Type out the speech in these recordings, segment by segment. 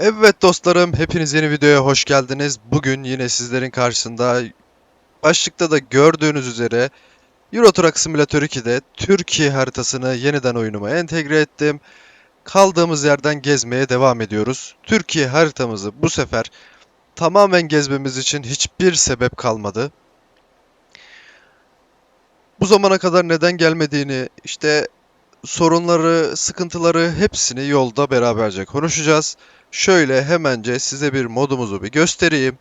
Evet dostlarım, hepiniz yeni videoya hoş geldiniz. Bugün yine sizlerin karşısında başlıkta da gördüğünüz üzere Euro Truck Simulator 2'de Türkiye haritasını yeniden oyunuma entegre ettim. Kaldığımız yerden gezmeye devam ediyoruz. Türkiye haritamızı bu sefer tamamen gezmemiz için hiçbir sebep kalmadı. Bu zamana kadar neden gelmediğini, işte sorunları, sıkıntıları hepsini yolda beraberce konuşacağız. Şöyle hemence size bir modumuzu bir göstereyim.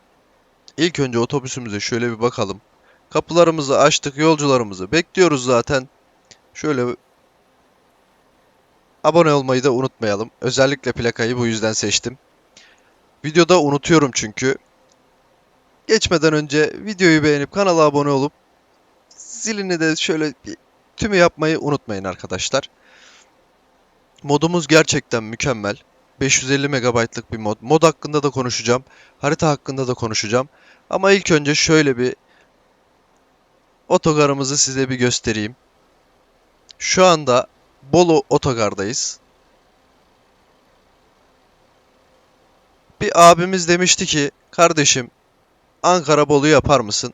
İlk önce otobüsümüze şöyle bir bakalım. Kapılarımızı açtık, yolcularımızı bekliyoruz zaten. Şöyle abone olmayı da unutmayalım. Özellikle plakayı bu yüzden seçtim. Videoda unutuyorum çünkü. Geçmeden önce videoyu beğenip kanala abone olup zilini de şöyle bir tümü yapmayı unutmayın arkadaşlar. Modumuz gerçekten mükemmel. 550 megabaytlık bir mod. Mod hakkında da konuşacağım. Harita hakkında da konuşacağım. Ama ilk önce şöyle bir otogarımızı size bir göstereyim. Şu anda Bolu otogardayız. Bir abimiz demişti ki, kardeşim Ankara Bolu'yu yapar mısın?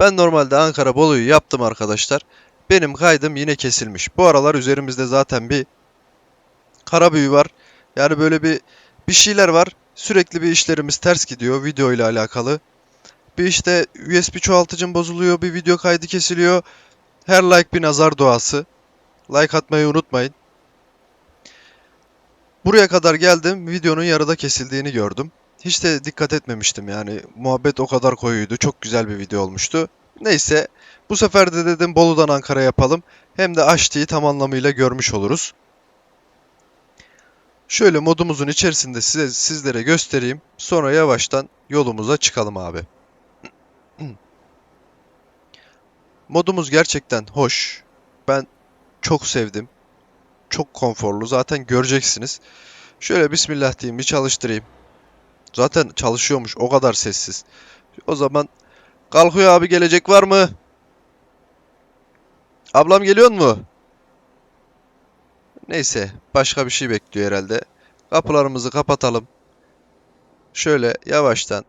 Ben normalde Ankara Bolu'yu yaptım arkadaşlar. Benim kaydım yine kesilmiş. Bu aralar üzerimizde zaten bir kara büyü var. Yani böyle bir bir şeyler var. Sürekli bir işlerimiz ters gidiyor video ile alakalı. Bir işte USB çoğaltıcım bozuluyor, bir video kaydı kesiliyor. Her like bir nazar duası. Like atmayı unutmayın. Buraya kadar geldim, videonun yarıda kesildiğini gördüm. Hiç de dikkat etmemiştim yani. Muhabbet o kadar koyuydu. Çok güzel bir video olmuştu. Neyse, bu sefer de dedim Bolu'dan Ankara yapalım. Hem de Aşti'yi tam anlamıyla görmüş oluruz. Şöyle modumuzun içerisinde size sizlere göstereyim. Sonra yavaştan yolumuza çıkalım abi. Modumuz gerçekten hoş. Ben çok sevdim. Çok konforlu. Zaten göreceksiniz. Şöyle bismillah diyeyim bir çalıştırayım. Zaten çalışıyormuş. O kadar sessiz. O zaman kalkıyor abi gelecek var mı? Ablam geliyor mu? Neyse, başka bir şey bekliyor herhalde. Kapılarımızı kapatalım. Şöyle yavaştan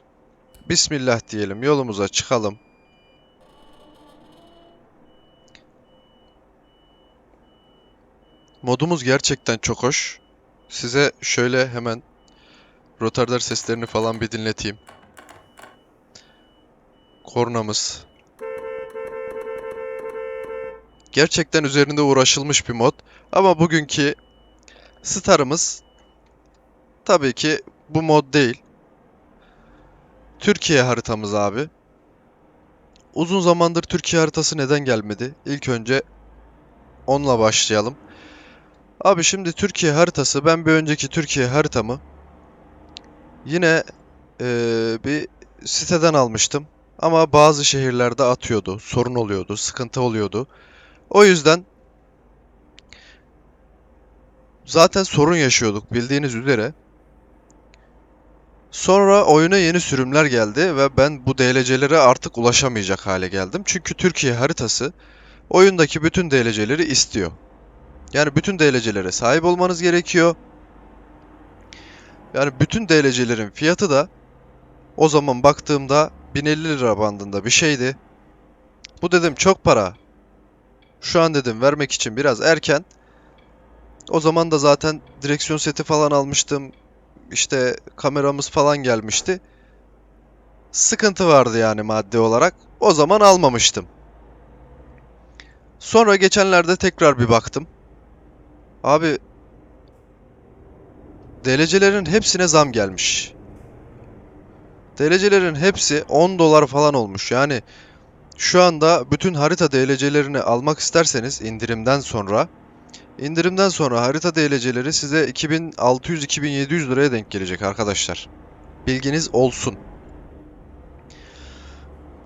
Bismillah diyelim, yolumuza çıkalım. Modumuz gerçekten çok hoş. Size şöyle hemen rotarder seslerini falan bir dinleteyim. Kornamız. Gerçekten üzerinde uğraşılmış bir mod. Ama bugünkü starımız tabii ki bu mod değil. Türkiye haritamız abi. Uzun zamandır Türkiye haritası neden gelmedi? İlk önce onunla başlayalım. Abi şimdi Türkiye haritası ben bir önceki Türkiye haritamı yine eee, bir siteden almıştım. Ama bazı şehirlerde atıyordu, sorun oluyordu, sıkıntı oluyordu. O yüzden zaten sorun yaşıyorduk bildiğiniz üzere. Sonra oyuna yeni sürümler geldi ve ben bu DLC'lere artık ulaşamayacak hale geldim. Çünkü Türkiye haritası oyundaki bütün DLC'leri istiyor. Yani bütün DLC'lere sahip olmanız gerekiyor. Yani bütün DLC'lerin fiyatı da o zaman baktığımda 1050 lira bandında bir şeydi. Bu dedim çok para. Şu an dedim vermek için biraz erken. O zaman da zaten direksiyon seti falan almıştım. İşte kameramız falan gelmişti. Sıkıntı vardı yani maddi olarak. O zaman almamıştım. Sonra geçenlerde tekrar bir baktım. Abi DLC'lerin hepsine zam gelmiş. DLC'lerin hepsi 10 dolar falan olmuş. Yani şu anda bütün harita DLC'lerini almak isterseniz indirimden sonra indirimden sonra harita DLC'leri size 2600-2700 liraya denk gelecek arkadaşlar. Bilginiz olsun.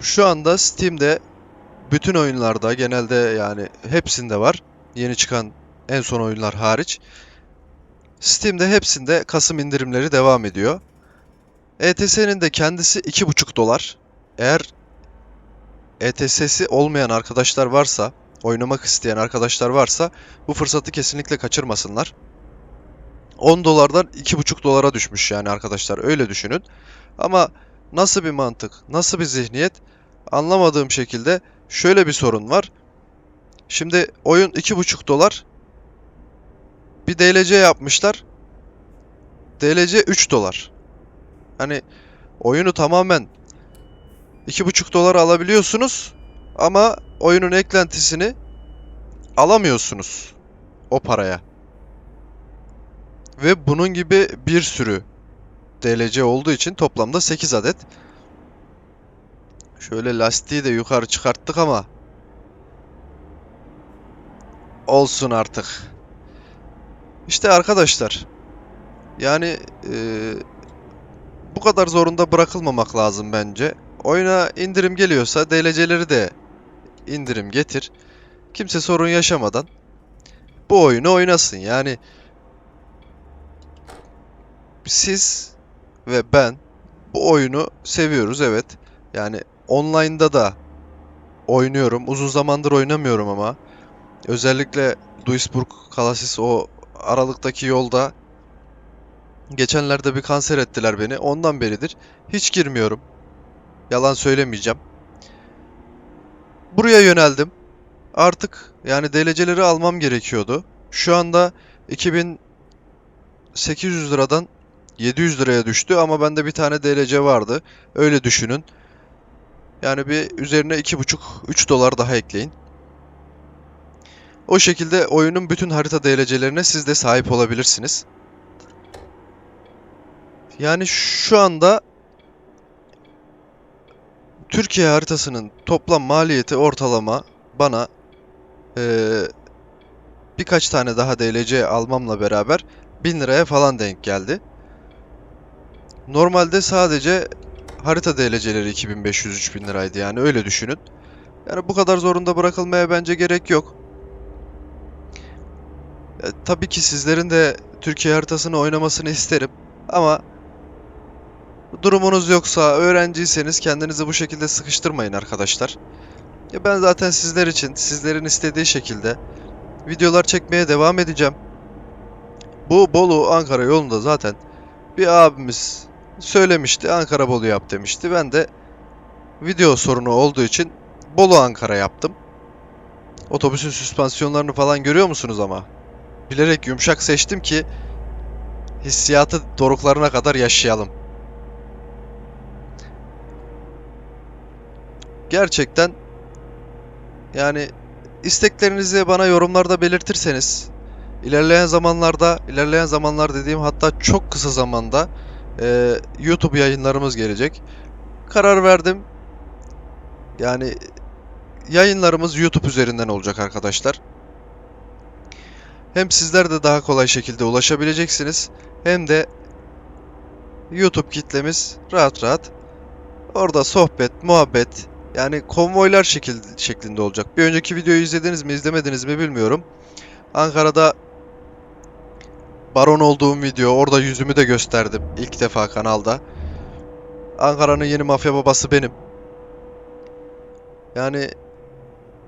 Şu anda Steam'de bütün oyunlarda genelde yani hepsinde var. Yeni çıkan en son oyunlar hariç. Steam'de hepsinde Kasım indirimleri devam ediyor. ETS'nin de kendisi 2,5 dolar. Eğer ETS'si olmayan arkadaşlar varsa, oynamak isteyen arkadaşlar varsa bu fırsatı kesinlikle kaçırmasınlar. 10 dolardan 2,5 dolara düşmüş yani arkadaşlar öyle düşünün. Ama nasıl bir mantık, nasıl bir zihniyet anlamadığım şekilde şöyle bir sorun var. Şimdi oyun 2,5 dolar. Bir DLC yapmışlar. DLC 3 dolar. Hani oyunu tamamen 2,5 dolara alabiliyorsunuz ama oyunun eklentisini alamıyorsunuz o paraya. Ve bunun gibi bir sürü DLC olduğu için toplamda 8 adet. Şöyle lastiği de yukarı çıkarttık ama olsun artık. İşte arkadaşlar yani eee, bu kadar zorunda bırakılmamak lazım bence. Oyuna indirim geliyorsa DLC'leri de indirim getir. Kimse sorun yaşamadan bu oyunu oynasın. Yani siz ve ben bu oyunu seviyoruz evet. Yani online'da da oynuyorum. Uzun zamandır oynamıyorum ama. Özellikle Duisburg Kalasis o aralıktaki yolda geçenlerde bir kanser ettiler beni. Ondan beridir hiç girmiyorum. Yalan söylemeyeceğim. Buraya yöneldim. Artık yani DLC'leri almam gerekiyordu. Şu anda 2800 liradan 700 liraya düştü ama bende bir tane DLC vardı. Öyle düşünün. Yani bir üzerine 2,5-3 dolar daha ekleyin. O şekilde oyunun bütün harita DLC'lerine siz de sahip olabilirsiniz. Yani şu anda Türkiye haritasının toplam maliyeti ortalama bana eee, birkaç tane daha DLC almamla beraber 1000 liraya falan denk geldi. Normalde sadece harita DLC'leri 2500-3000 liraydı yani öyle düşünün. Yani bu kadar zorunda bırakılmaya bence gerek yok. E, tabii ki sizlerin de Türkiye haritasını oynamasını isterim ama durumunuz yoksa, öğrenciyseniz kendinizi bu şekilde sıkıştırmayın arkadaşlar. Ya ben zaten sizler için, sizlerin istediği şekilde videolar çekmeye devam edeceğim. Bu Bolu Ankara yolunda zaten bir abimiz söylemişti. Ankara Bolu yap demişti. Ben de video sorunu olduğu için Bolu Ankara yaptım. Otobüsün süspansiyonlarını falan görüyor musunuz ama? Bilerek yumuşak seçtim ki hissiyatı doruklarına kadar yaşayalım. Gerçekten yani isteklerinizi bana yorumlarda belirtirseniz ilerleyen zamanlarda, ilerleyen zamanlar dediğim hatta çok kısa zamanda e, YouTube yayınlarımız gelecek. Karar verdim. Yani yayınlarımız YouTube üzerinden olacak arkadaşlar. Hem sizler de daha kolay şekilde ulaşabileceksiniz hem de YouTube kitlemiz rahat rahat orada sohbet, muhabbet yani konvoylar şekil, şeklinde olacak. Bir önceki videoyu izlediniz mi, izlemediniz mi bilmiyorum. Ankara'da baron olduğum video, orada yüzümü de gösterdim ilk defa kanalda. Ankara'nın yeni mafya babası benim. Yani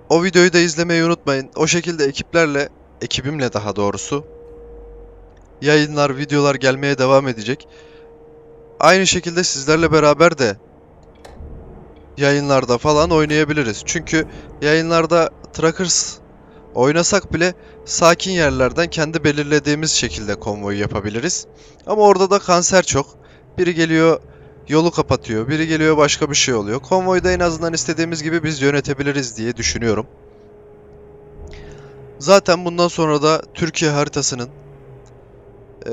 o videoyu da izlemeyi unutmayın. O şekilde ekiplerle, ekibimle daha doğrusu yayınlar, videolar gelmeye devam edecek. Aynı şekilde sizlerle beraber de yayınlarda falan oynayabiliriz. Çünkü yayınlarda Trackers oynasak bile sakin yerlerden kendi belirlediğimiz şekilde konvoyu yapabiliriz. Ama orada da kanser çok. Biri geliyor yolu kapatıyor, biri geliyor başka bir şey oluyor. Konvoyu da en azından istediğimiz gibi biz yönetebiliriz diye düşünüyorum. Zaten bundan sonra da Türkiye haritasının e,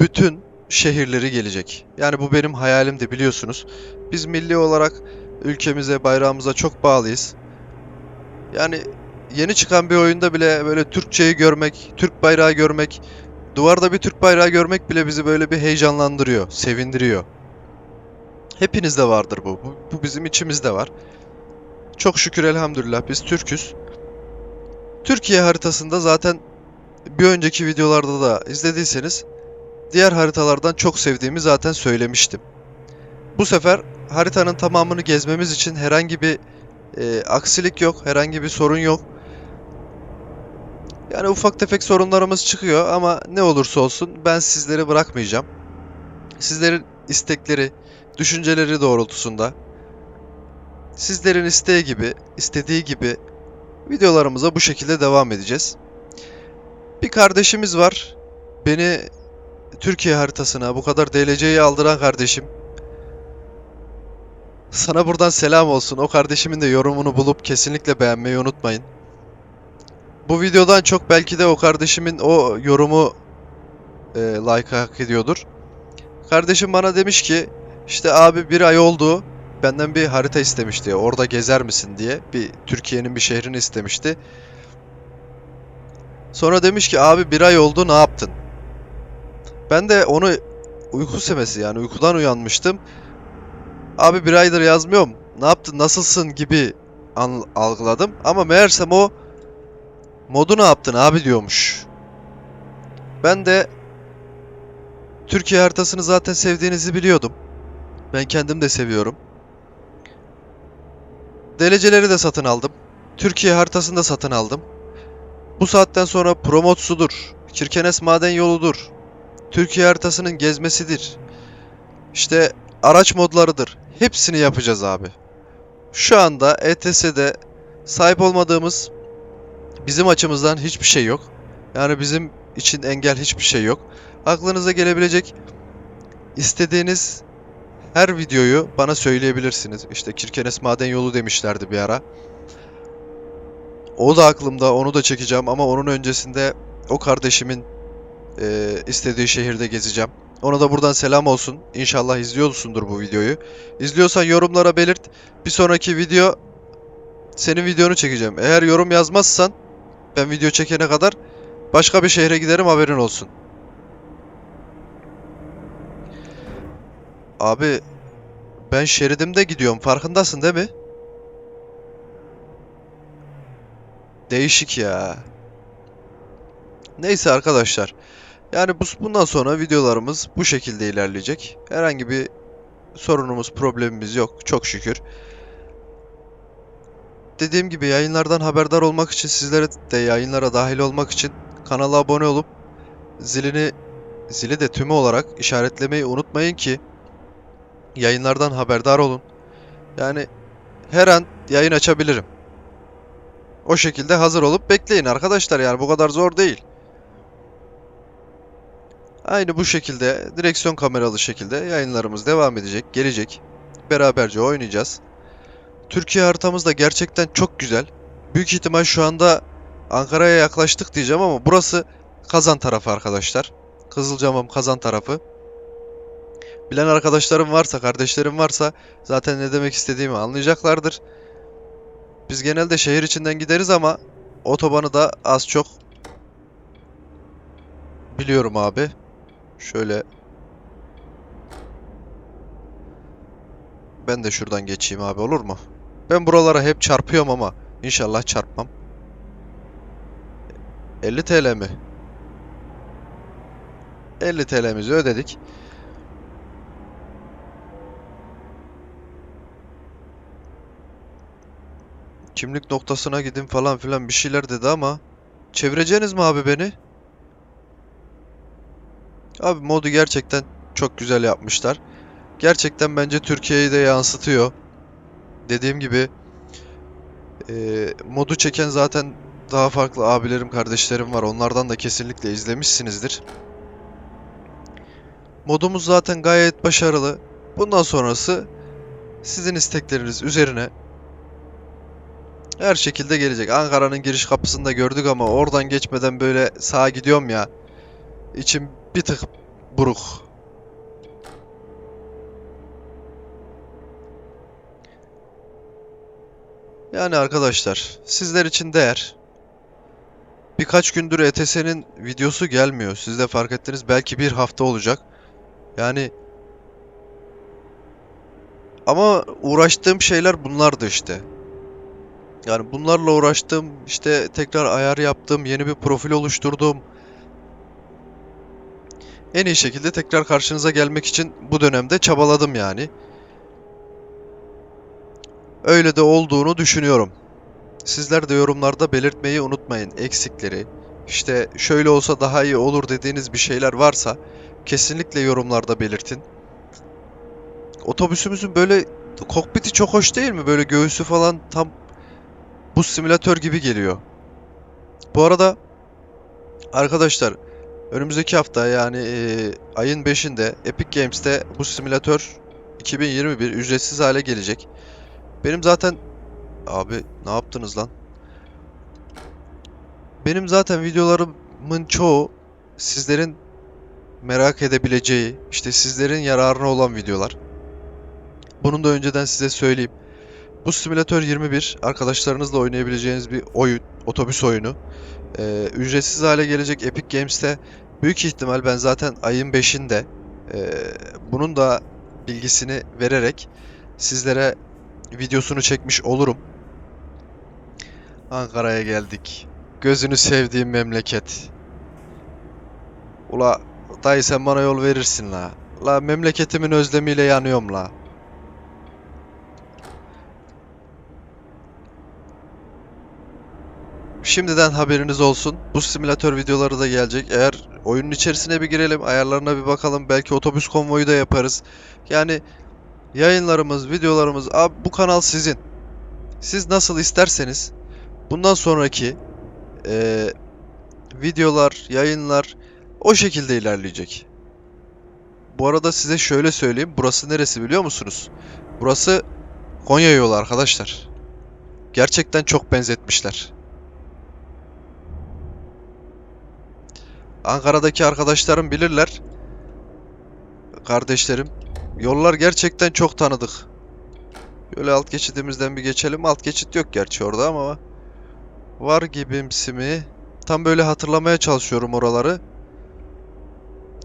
bütün şehirleri gelecek. Yani bu benim hayalimdi biliyorsunuz. Biz milli olarak ülkemize, bayrağımıza çok bağlıyız. Yani yeni çıkan bir oyunda bile böyle Türkçeyi görmek, Türk bayrağı görmek, duvarda bir Türk bayrağı görmek bile bizi böyle bir heyecanlandırıyor, sevindiriyor. Hepinizde vardır bu. Bu, bu bizim içimizde var. Çok şükür elhamdülillah biz Türküz. Türkiye haritasında zaten bir önceki videolarda da izlediyseniz diğer haritalardan çok sevdiğimi zaten söylemiştim. Bu sefer haritanın tamamını gezmemiz için herhangi bir e, aksilik yok, herhangi bir sorun yok. Yani ufak tefek sorunlarımız çıkıyor ama ne olursa olsun ben sizleri bırakmayacağım. Sizlerin istekleri, düşünceleri doğrultusunda sizlerin isteği gibi, istediği gibi videolarımıza bu şekilde devam edeceğiz. Bir kardeşimiz var. Beni Türkiye haritasına bu kadar DLC'yi aldıran kardeşim. Sana buradan selam olsun. O kardeşimin de yorumunu bulup kesinlikle beğenmeyi unutmayın. Bu videodan çok belki de o kardeşimin o yorumu e, like hak ediyordur. Kardeşim bana demiş ki işte abi bir ay oldu benden bir harita istemişti. Orada gezer misin diye bir Türkiye'nin bir şehrini istemişti. Sonra demiş ki abi bir ay oldu ne yaptın? Ben de onu uyku semesi yani uykudan uyanmıştım. Abi bir aydır yazmıyorum. Ne yaptın nasılsın gibi algıladım. Ama meğersem o modu ne yaptın abi diyormuş. Ben de Türkiye haritasını zaten sevdiğinizi biliyordum. Ben kendim de seviyorum. Dereceleri de satın aldım. Türkiye haritasını da satın aldım. Bu saatten sonra Promotsu'dur, Kirkenes Maden Yolu'dur, Türkiye haritasının gezmesidir. İşte araç modlarıdır. Hepsini yapacağız abi. Şu anda ETS'de sahip olmadığımız bizim açımızdan hiçbir şey yok. Yani bizim için engel hiçbir şey yok. Aklınıza gelebilecek istediğiniz her videoyu bana söyleyebilirsiniz. İşte Kirkenes Maden Yolu demişlerdi bir ara. O da aklımda, onu da çekeceğim ama onun öncesinde o kardeşimin eee, istediği şehirde gezeceğim. Ona da buradan selam olsun. İnşallah izliyorsundur bu videoyu. İzliyorsan yorumlara belirt. Bir sonraki video senin videonu çekeceğim. Eğer yorum yazmazsan ben video çekene kadar başka bir şehre giderim haberin olsun. Abi ben şeridimde gidiyorum farkındasın değil mi? Değişik ya. Neyse arkadaşlar. Yani bu, bundan sonra videolarımız bu şekilde ilerleyecek. Herhangi bir sorunumuz, problemimiz yok. Çok şükür. Dediğim gibi yayınlardan haberdar olmak için sizlere de yayınlara dahil olmak için kanala abone olup zilini zili de tümü olarak işaretlemeyi unutmayın ki yayınlardan haberdar olun. Yani her an yayın açabilirim. O şekilde hazır olup bekleyin arkadaşlar yani bu kadar zor değil. Aynı bu şekilde direksiyon kameralı şekilde yayınlarımız devam edecek, gelecek. Beraberce oynayacağız. Türkiye haritamız da gerçekten çok güzel. Büyük ihtimal şu anda Ankara'ya yaklaştık diyeceğim ama burası Kazan tarafı arkadaşlar. Kızılcamam Kazan tarafı. Bilen arkadaşlarım varsa, kardeşlerim varsa zaten ne demek istediğimi anlayacaklardır. Biz genelde şehir içinden gideriz ama otobanı da az çok biliyorum abi. Şöyle ben de şuradan geçeyim abi olur mu? Ben buralara hep çarpıyorum ama inşallah çarpmam. 50 TL mi? 50 TL'mizi ödedik. Kimlik noktasına gidin falan filan bir şeyler dedi ama çevireceğiniz mi abi beni? Abi modu gerçekten çok güzel yapmışlar. Gerçekten bence Türkiye'yi de yansıtıyor. Dediğim gibi eee, modu çeken zaten daha farklı abilerim, kardeşlerim var. Onlardan da kesinlikle izlemişsinizdir. Modumuz zaten gayet başarılı. Bundan sonrası sizin istekleriniz üzerine her şekilde gelecek. Ankara'nın giriş kapısında gördük ama oradan geçmeden böyle sağa gidiyorum ya. İçim bir tık buruk. Yani arkadaşlar sizler için değer. Birkaç gündür ETS'nin videosu gelmiyor. Siz de fark ettiniz. Belki bir hafta olacak. Yani ama uğraştığım şeyler bunlardı işte. Yani bunlarla uğraştım. işte tekrar ayar yaptım. Yeni bir profil oluşturdum. En iyi şekilde tekrar karşınıza gelmek için bu dönemde çabaladım yani. Öyle de olduğunu düşünüyorum. Sizler de yorumlarda belirtmeyi unutmayın eksikleri, işte şöyle olsa daha iyi olur dediğiniz bir şeyler varsa kesinlikle yorumlarda belirtin. Otobüsümüzün böyle kokpiti çok hoş değil mi? Böyle göğsü falan tam bu simülatör gibi geliyor. Bu arada arkadaşlar önümüzdeki hafta yani eee, ayın 5'inde Epic Games'te bu simülatör 2021 ücretsiz hale gelecek. Benim zaten abi ne yaptınız lan? Benim zaten videolarımın çoğu sizlerin merak edebileceği, işte sizlerin yararına olan videolar. Bunun da önceden size söyleyeyim. Bu Simülatör 21 arkadaşlarınızla oynayabileceğiniz bir oyun, otobüs oyunu. Ee, ücretsiz hale gelecek Epic Games'te büyük ihtimal ben zaten ayın 5'inde e, bunun da bilgisini vererek sizlere videosunu çekmiş olurum. Ankara'ya geldik. Gözünü sevdiğim memleket. Ula dayı sen bana yol verirsin la. La memleketimin özlemiyle yanıyorum la. Şimdiden haberiniz olsun. Bu simülatör videoları da gelecek. Eğer oyunun içerisine bir girelim, ayarlarına bir bakalım. Belki otobüs konvoyu da yaparız. Yani yayınlarımız, videolarımız, abi bu kanal sizin. Siz nasıl isterseniz bundan sonraki eee, videolar, yayınlar o şekilde ilerleyecek. Bu arada size şöyle söyleyeyim. Burası neresi biliyor musunuz? Burası Konya yolu arkadaşlar. Gerçekten çok benzetmişler. Ankara'daki arkadaşlarım bilirler. Kardeşlerim. Yollar gerçekten çok tanıdık. Böyle alt geçidimizden bir geçelim. Alt geçit yok gerçi orada ama var gibimsi mi? Tam böyle hatırlamaya çalışıyorum oraları.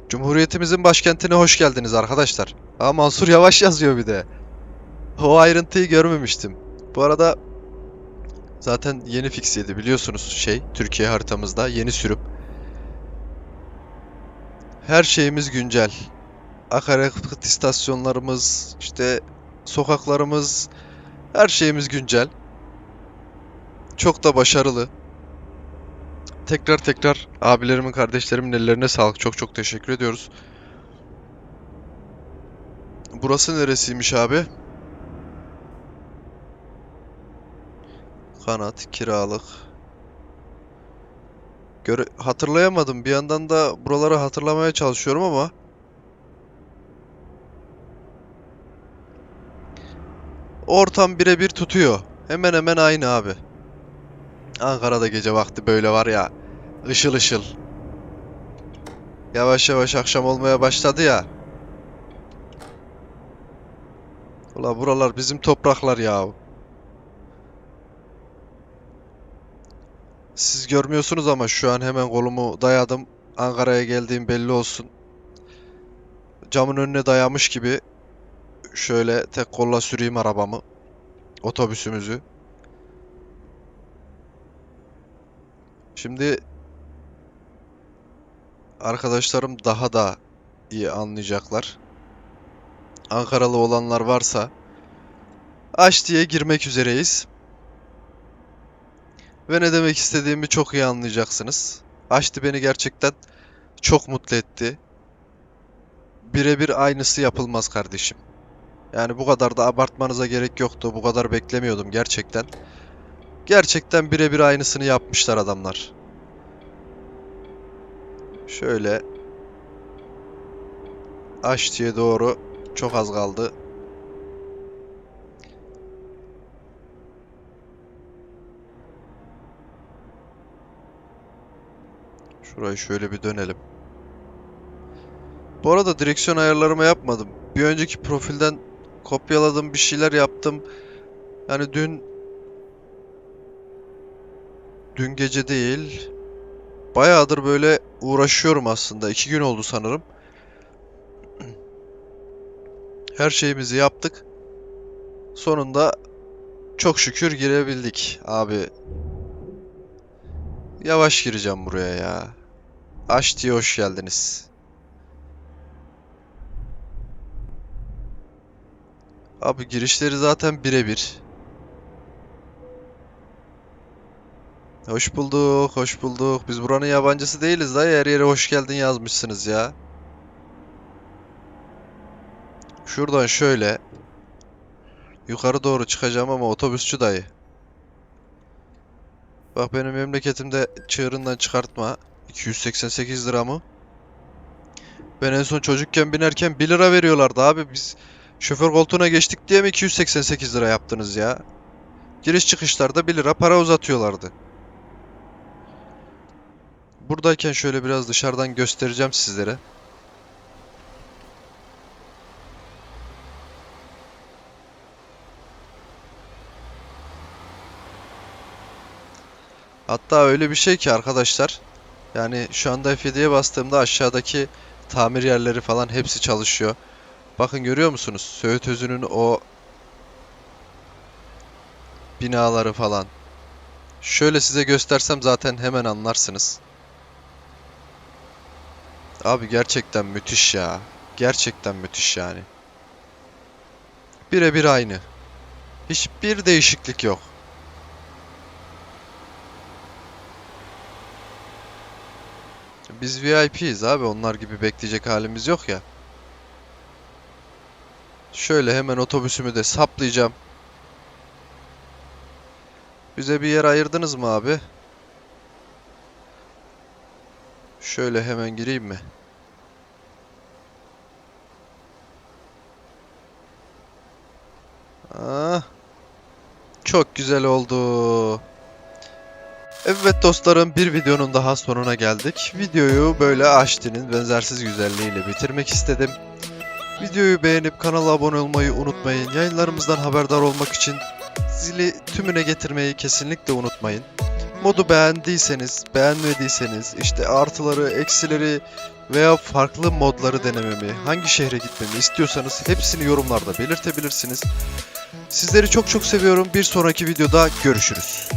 Cumhuriyetimizin başkentine hoş geldiniz arkadaşlar. Aa Mansur Yavaş yazıyor bir de. O ayrıntıyı görmemiştim. Bu arada zaten yeni fix yedi biliyorsunuz şey Türkiye haritamızda yeni sürüm. Her şeyimiz güncel. Akaryakıt istasyonlarımız, işte sokaklarımız, her şeyimiz güncel. Çok da başarılı. Tekrar tekrar abilerimin, kardeşlerimin ellerine sağlık. Çok çok teşekkür ediyoruz. Burası neresiymiş abi? Kanat, kiralık. Göre hatırlayamadım. Bir yandan da buraları hatırlamaya çalışıyorum ama ortam birebir tutuyor. Hemen hemen aynı abi. Ankara'da gece vakti böyle var ya. ışıl ışıl. Yavaş yavaş akşam olmaya başladı ya. Ula buralar bizim topraklar ya. Siz görmüyorsunuz ama şu an hemen kolumu dayadım. Ankara'ya geldiğim belli olsun. Camın önüne dayamış gibi şöyle tek kolla süreyim arabamı. Otobüsümüzü. Şimdi arkadaşlarım daha da iyi anlayacaklar. Ankaralı olanlar varsa aç diye girmek üzereyiz. Ve ne demek istediğimi çok iyi anlayacaksınız. Açtı beni gerçekten çok mutlu etti. Birebir aynısı yapılmaz kardeşim. Yani bu kadar da abartmanıza gerek yoktu. Bu kadar beklemiyordum gerçekten. Gerçekten birebir aynısını yapmışlar adamlar. Şöyle Aşçı'ya doğru çok az kaldı. Şurayı şöyle bir dönelim. Bu arada direksiyon ayarlarımı yapmadım. Bir önceki profilden kopyaladım, bir şeyler yaptım. Yani dün dün gece değil. Bayağıdır böyle uğraşıyorum aslında. İki gün oldu sanırım. Her şeyimizi yaptık. Sonunda çok şükür girebildik abi. Yavaş gireceğim buraya ya. Diye hoş geldiniz. Abi girişleri zaten birebir. Hoş bulduk, hoş bulduk. Biz buranın yabancısı değiliz da her yere hoş geldin yazmışsınız ya. Şuradan şöyle yukarı doğru çıkacağım ama otobüsçü dayı. Bak benim memleketimde çığırından çıkartma. 288 lira mı? Ben en son çocukken binerken 1 lira veriyorlardı abi. Biz şoför koltuğuna geçtik diye mi 288 lira yaptınız ya? Giriş çıkışlarda 1 lira para uzatıyorlardı. Buradayken şöyle biraz dışarıdan göstereceğim sizlere. Hatta öyle bir şey ki arkadaşlar. Yani şu anda F7'ye bastığımda aşağıdaki tamir yerleri falan hepsi çalışıyor. Bakın görüyor musunuz? Söğüt Özü'nün o binaları falan. Şöyle size göstersem zaten hemen anlarsınız. Abi gerçekten müthiş ya. Gerçekten müthiş yani. Birebir aynı. Hiçbir değişiklik yok. Biz VIP'yiz abi. Onlar gibi bekleyecek halimiz yok ya. Şöyle hemen otobüsümü de saplayacağım. Bize bir yer ayırdınız mı abi? Şöyle hemen gireyim mi? Ah, çok güzel oldu. Evet dostlarım bir videonun daha sonuna geldik. Videoyu böyle Aşti'nin benzersiz güzelliğiyle bitirmek istedim. Videoyu beğenip kanala abone olmayı unutmayın. Yayınlarımızdan haberdar olmak için zili tümüne getirmeyi kesinlikle unutmayın. Modu beğendiyseniz, beğenmediyseniz, işte artıları, eksileri veya farklı modları denememi, hangi şehre gitmemi istiyorsanız hepsini yorumlarda belirtebilirsiniz. Sizleri çok çok seviyorum. Bir sonraki videoda görüşürüz.